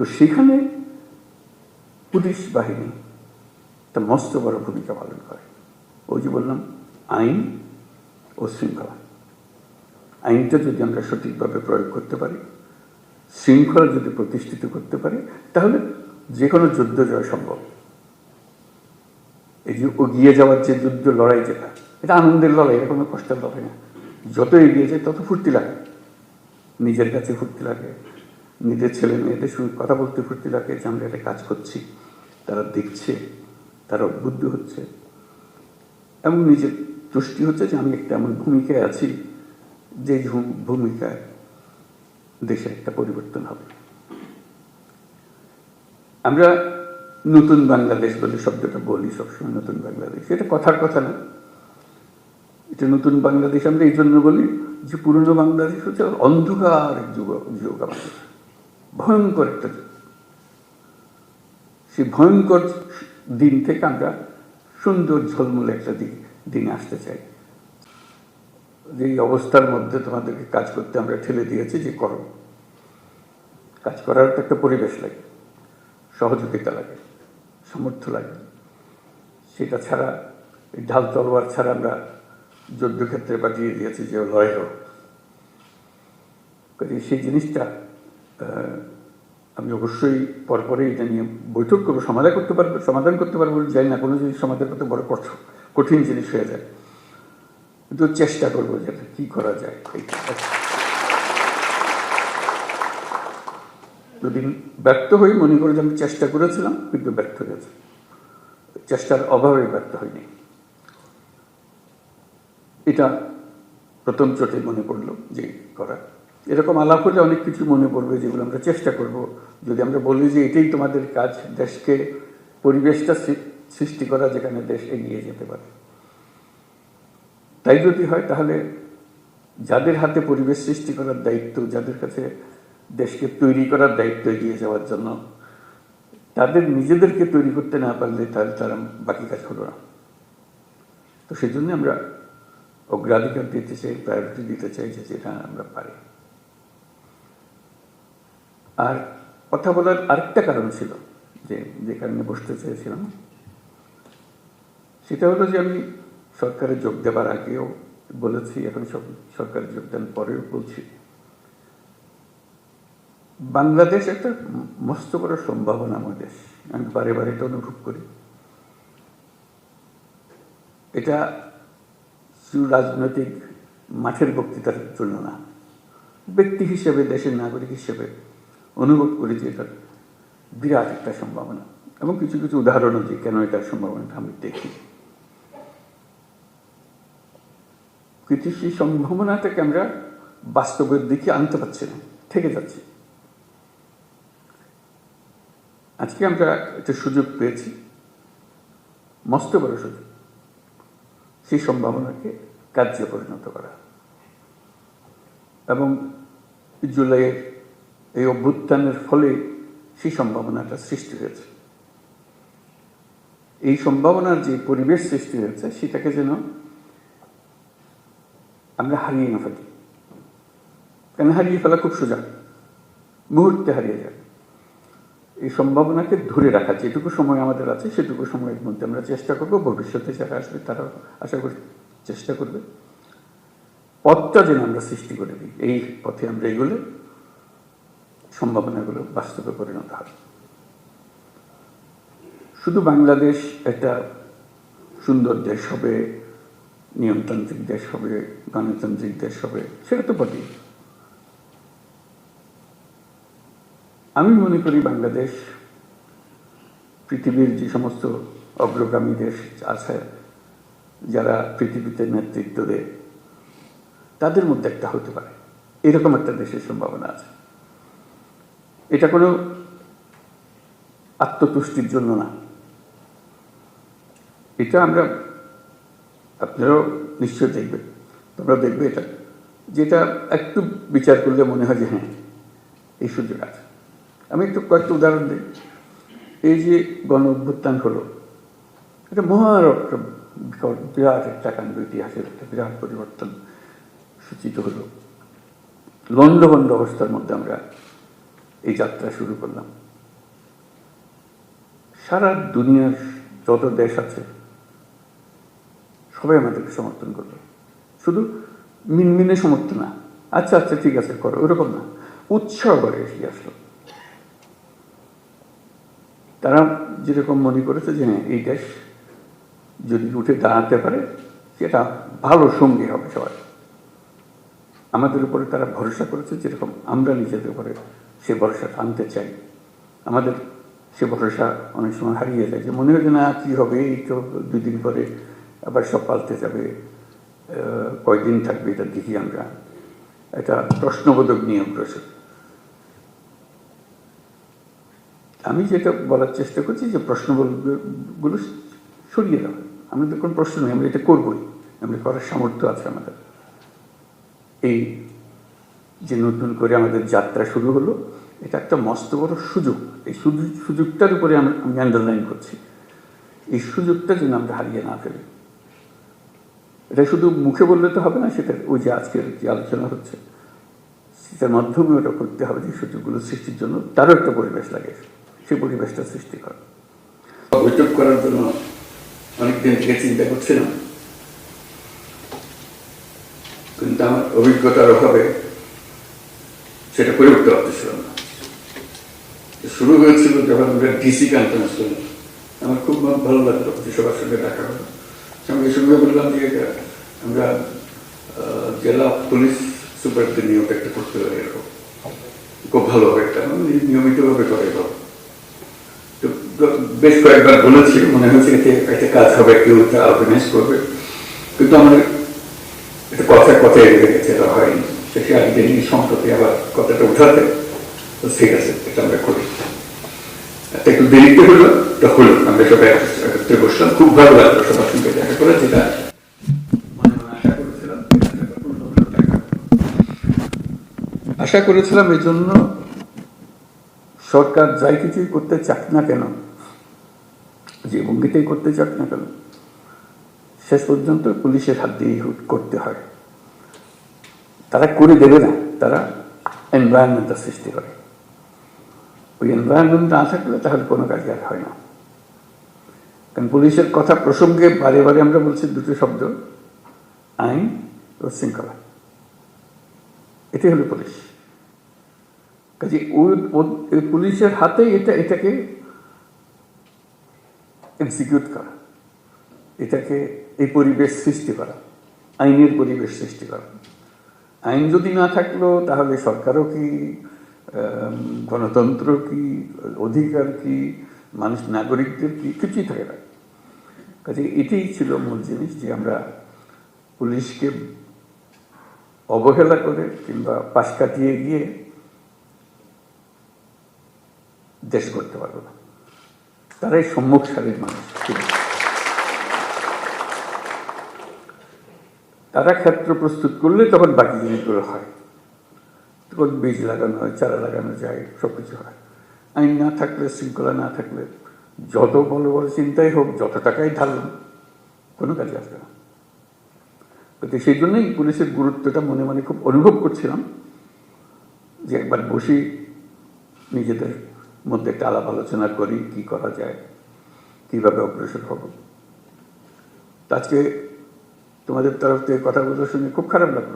তো সেখানে পুলিশ বাহিনী একটা মস্ত বড় ভূমিকা পালন করে। ওই যে বললাম, আইন ও শৃঙ্খলা। আইনটা যদি আমরা সঠিকভাবে প্রয়োগ করতে পারি, শৃঙ্খলা যদি প্রতিষ্ঠিত করতে পারি, তাহলে যে কোনো যুদ্ধ জয় সম্ভব। এই যে এগিয়ে যাওয়ার যে যুদ্ধ, লড়াই যেটা, এটা আনন্দের লড়াই, এটা কোনো কষ্টের লড়াই না। যত এগিয়ে যায়, তত ফুর্তি লাগে। নিজের কাছে ফুর্তি লাগে। নিজের ছেলে মেয়েদের সঙ্গে কথা বলতে ফুর্তি লাগে যে আমরা একটা কাজ করছি, তারা দেখছে, তারা উদ্বুদ্ধ হচ্ছে। এবং নিজের তুষ্টি হচ্ছে যে আমি একটা এমন ভূমিকায় আছি, যে ভূমিকায় দেশে একটা পরিবর্তন হবে। আমরা নতুন বাংলাদেশ বলে শব্দটা বলি সবসময়, নতুন বাংলাদেশ। এটা কথার কথা না। এটা নতুন বাংলাদেশ আমরা এই জন্য বলি যে পুরনো বাংলাদেশ হচ্ছে অন্ধকার যুগ যুগ আমাদের। ভয়ঙ্কর একটা যুগ সেই ভয়ঙ্কর দিন থেকে আমরা সুন্দর ঝলমলে একটা দিন, দিনে আসতে চাই। যে অবস্থার মধ্যে তোমাদেরকে কাজ করতে আমরা ঠেলে দিয়েছি, যে করো। কাজ করার একটা পরিবেশ লাগে, সহযোগিতা লাগে, সামর্থ্য লাগে। সেটা ছাড়া, এই ঢাল তলোয়ার ছাড়া আমরা যুদ্ধক্ষেত্রে পাঠিয়ে দিয়েছি যে লড়াই হোক সেই জিনিসটা আমি অবশ্যই পরপরে এটা নিয়ে বৈঠক করব, সমাধান করতে পারব, সমাধান করতে পারব যাই না, কোনো জিনিস সমাধান করতে বড় কঠ- কঠিন জিনিস হয়ে যায়। কিন্তু চেষ্টা করব যেটা কি করা যায়। যদি ব্যর্থ হই, মনে করে যে আমি চেষ্টা করেছিলাম, কিন্তু ব্যর্থ হয়েছে চেষ্টার অভাবে ব্যর্থ হয়নি এটা প্রথম চোটে মনে পড়ল যে করা এরকম আলাপ হলে অনেক কিছু মনে পড়বে যেগুলো আমরা চেষ্টা করব। যদি আমরা বলি যে এটাই তোমাদের কাজ, দেশকে, পরিবেশটা সৃষ্টি করা যেখানে দেশ এগিয়ে যেতে পারে। তাই যদি হয় তাহলে যাদের হাতে পরিবেশ সৃষ্টি করার দায়িত্ব, যাদের কাছে দেশকে তৈরি করার দায়িত্ব এগিয়ে যাওয়ার জন্য, তাদের নিজেদেরকে তৈরি করতে না পারলে তাহলে তারা বাকি কাজ হলো না। তো সেই জন্য আমরা অগ্রাধিকার দিতে চাই প্রায়োরিটি দিতে চাই যে যেটা আমরা পারি। আর কথা বলার আরেকটা কারণ ছিল যে যে কারণে বসতে চেয়েছিলাম। সেটা হলো যে আমি সরকারে যোগ দেবার আগেও বলেছি, এখন সব সরকারে যোগদান পরেও বলছি। বাংলাদেশ একটা মস্ত বড় সম্ভাবনাময় দেশ। আমি বারে বারে এটা অনুভব করি। এটা রাজনৈতিক মাঠের বক্তৃতার জন্য না ব্যক্তি হিসেবে, দেশের নাগরিক হিসেবে অনুভব করি যে এটা বিরাট একটা সম্ভাবনা। এবং কিছু কিছু উদাহরণও যে কেন এটার সম্ভাবনাটা আমি দেখি। কিন্তু সেই সম্ভাবনাটাকে আমরা বাস্তবের দিকে আনতে পারছি না, থেকে যাচ্ছি। আজকে আমরা একটা সুযোগ পেয়েছি, মস্ত বড় সুযোগ। সেই সম্ভাবনাকে কার্যে পরিণত করা। এবং জুলাইয়ের এই অভ্যুত্থানের ফলে সেই সম্ভাবনাটা সৃষ্টি হয়েছে। এই সম্ভাবনার যে পরিবেশ সৃষ্টি হয়েছে, সেটাকে যেন আমরা হারিয়ে না ফেলি। কেন হারিয়ে ফেলা খুব সোজা? মুহূর্তে হারিয়ে যায়। এই সম্ভাবনাকে ধরে রাখা যেটুকু সময় আমাদের আছে, সেটুকু সময়ের মধ্যে আমরা চেষ্টা করব। ভবিষ্যতে যারা আসবে তারা আশা করি চেষ্টা করবে। পথটা যেন আমরা সৃষ্টি করে দিই, এই পথে আমরা এগুলো সম্ভাবনাগুলো বাস্তবে পরিণত হবে। শুধু বাংলাদেশ একটা সুন্দর দেশ হবে, নিয়মতান্ত্রিক দেশ হবে, গণতান্ত্রিক দেশ হবে, সেটা তো বটেই। আমি মনে করি বাংলাদেশ পৃথিবীর যে সমস্ত অগ্রগামী দেশ আছে, যারা পৃথিবীতে নেতৃত্ব দেয়, তাদের মধ্যে একটা হতে পারে। এরকম একটা দেশের সম্ভাবনা আছে। এটা কোনো আত্মতুষ্টির জন্য না। এটা আমরা আপনারাও নিশ্চয় দেখবেন। তোমরা দেখবে এটা। যেটা একটু বিচার করলে মনে হয় যে হ্যাঁ এই সুযোগ আছে। আমি একটু কয়েকটা উদাহরণ দিই। এই যে গণ অভ্যুত্থান হলো, এটা মহার একটা বিরাট একটা কাণ্ড, ইতিহাসের একটা বিরাট পরিবর্তন সূচিত হলো। লণ্ডভণ্ড অবস্থার মধ্যে আমরা যাত্রা শুরু করলাম। সারা দুনিয়ার যত দেশ আছে সবাই আমাদেরকে সমর্থন করল। শুধু মিনমিনে সমর্থন না আচ্ছা আচ্ছা ঠিক আছে করো ওরকম না উৎসাহ করে এগিয়ে আসলো। তারা যেরকম মনে করেছে যে হ্যাঁ, এই দেশ যদি উঠে দাঁড়াতে পারে সেটা ভালো সঙ্গী হবে সবাই। আমাদের উপরে তারা ভরসা করেছে যেরকম আমরা নিজেদের উপরে সে ভরসা আনতে চাই। আমাদের সে ভরসা অনেক সময় হারিয়ে যায় যে মনে হয় না, কী হবে? এই তো দুই দিন পরে আবার সব পাল্টে যাবে। কয়দিন থাকবে এটা দেখি আমরা। এটা প্রশ্নবোধক নিয়ে অগ্রসর আমি যেটা বলার চেষ্টা করছি যে প্রশ্নগুলো সরিয়ে দেওয়া আমাদের কোনো প্রশ্ন নেই, আমরা এটা করবই। আমরা করার সামর্থ্য আছে আমাদের। এই যে নতুন করে আমাদের যাত্রা শুরু হলো, এটা একটা মস্ত বড় সুযোগ। এই সুযোগ, সুযোগটার উপরে আমি আন্ডারলাইন করছি। এই সুযোগটা যেন আমরা হারিয়ে না ফেলি। এটা শুধু মুখে বললে তো হবে না, সেটা ওই যে আজকের যে আলোচনা হচ্ছে, সেটার মাধ্যমে ওটা করতে হবে যে সুযোগগুলো সৃষ্টির জন্য তারও একটা পরিবেশ লাগে, সেই পরিবেশটা সৃষ্টি করা। বৈঠক করার জন্য অনেকদিন থেকে চিন্তা করছিলাম, কিন্তু আমার অভিজ্ঞতার অভাবে সেটা করে উঠতে পারতেছিলাম না। শুরু হয়েছিল যখন আমরা ডিসি কনফারেন্স করলাম আমার খুব ভালো লাগল যে সবার সঙ্গে দেখা হলো। সঙ্গে সঙ্গে বললাম যে আমরা জেলা পুলিশ সুপারদের নিয়োগ একটা করতে পারি এরকম। খুব ভালো হবে একটা নিয়মিতভাবে করে ভালো তো বেশ কয়েকবার বলেছি, মনে হচ্ছে এতে একটা কাজ হবে, কেউ অর্গানাইজ করবে। কিন্তু আমাদের এটা কথা কথায় রয়ে গেছে। শেষে আজকে নিয়ে সম্প্রতি আবার কথাটা উঠাতে, তো ঠিক আছে, এটা আমরা করি। একটা একটু দেরিতে হলো, তো হলো। আমরা সবাই এক- একত্রে বসলাম। খুব ভালো লাগল সবার সঙ্গে দেখা করে, যেটা আশা করেছিলাম। সেটা দেখা এই জন্য সরকার যাই কিছুই করতে চাক না কেন, যে ভঙ্গিতেই করতে চাক না কেন, শেষ পর্যন্ত পুলিশের হাত দিয়ে করতে হয়। তারা করে দেবে না, তারা এনভায়রনমেন্টটা সৃষ্টি করে। ওই এনভায়রনমেন্ট না থাকলে তাহলে কোনো কাজ আর হয় না। কারণ পুলিশের কথা প্রসঙ্গে বারে বারে আমরা বলছি দুটো শব্দ, আইন ও শৃঙ্খলা। এটাই হলো পুলিশ। কাজে ওই পুলিশের হাতে এটা, এটাকে এক্সিকিউট করা। এটাকে এই পরিবেশ সৃষ্টি করা, আইনের পরিবেশ সৃষ্টি করা। আইন যদি না থাকল, তাহলে সরকারও কি গণতন্ত্র কি, অধিকার কি, মানুষ, নাগরিকদের কি, কিছুই থাকে না। কাজে এটাই ছিল মূল জিনিস যে আমরা পুলিশকে অবহেলা করে কিংবা পাশ কাটিয়ে গিয়ে দেশ করতে পারব না। তারাই সম্মুখ সারির মানুষ তারা ক্ষেত্র প্রস্তুত করলে তখন বাকি জিনিসগুলো হয়। তখন বীজ লাগানো হয়, চারা লাগানো যায় সব কিছু হয়। আইন না থাকলে, শৃঙ্খলা না থাকলে, যত বড় বড় চিন্তাই হোক, যত টাকাই ঢালুন কোনো কাজে আসবে না। তো সেই জন্যই পুলিশের গুরুত্বটা মনে মনে খুব অনুভব করছিলাম যে একবার বসি, নিজেদের মধ্যে একটা আলাপ আলোচনা করি, কি করা যায়, কীভাবে অগ্রসর হব। আজকে তোমাদের তরফ থেকে কথাগুলো শুনে খুব খারাপ লাগল।